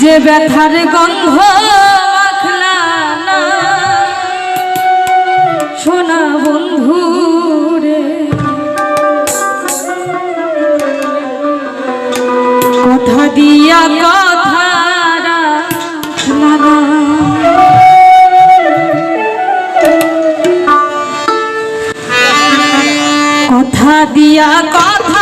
যে ব্যথার গন্ধ মাখলা না। সোনা বন্ধু রে। কথা দিয়া কথা কথা দিয়া কথা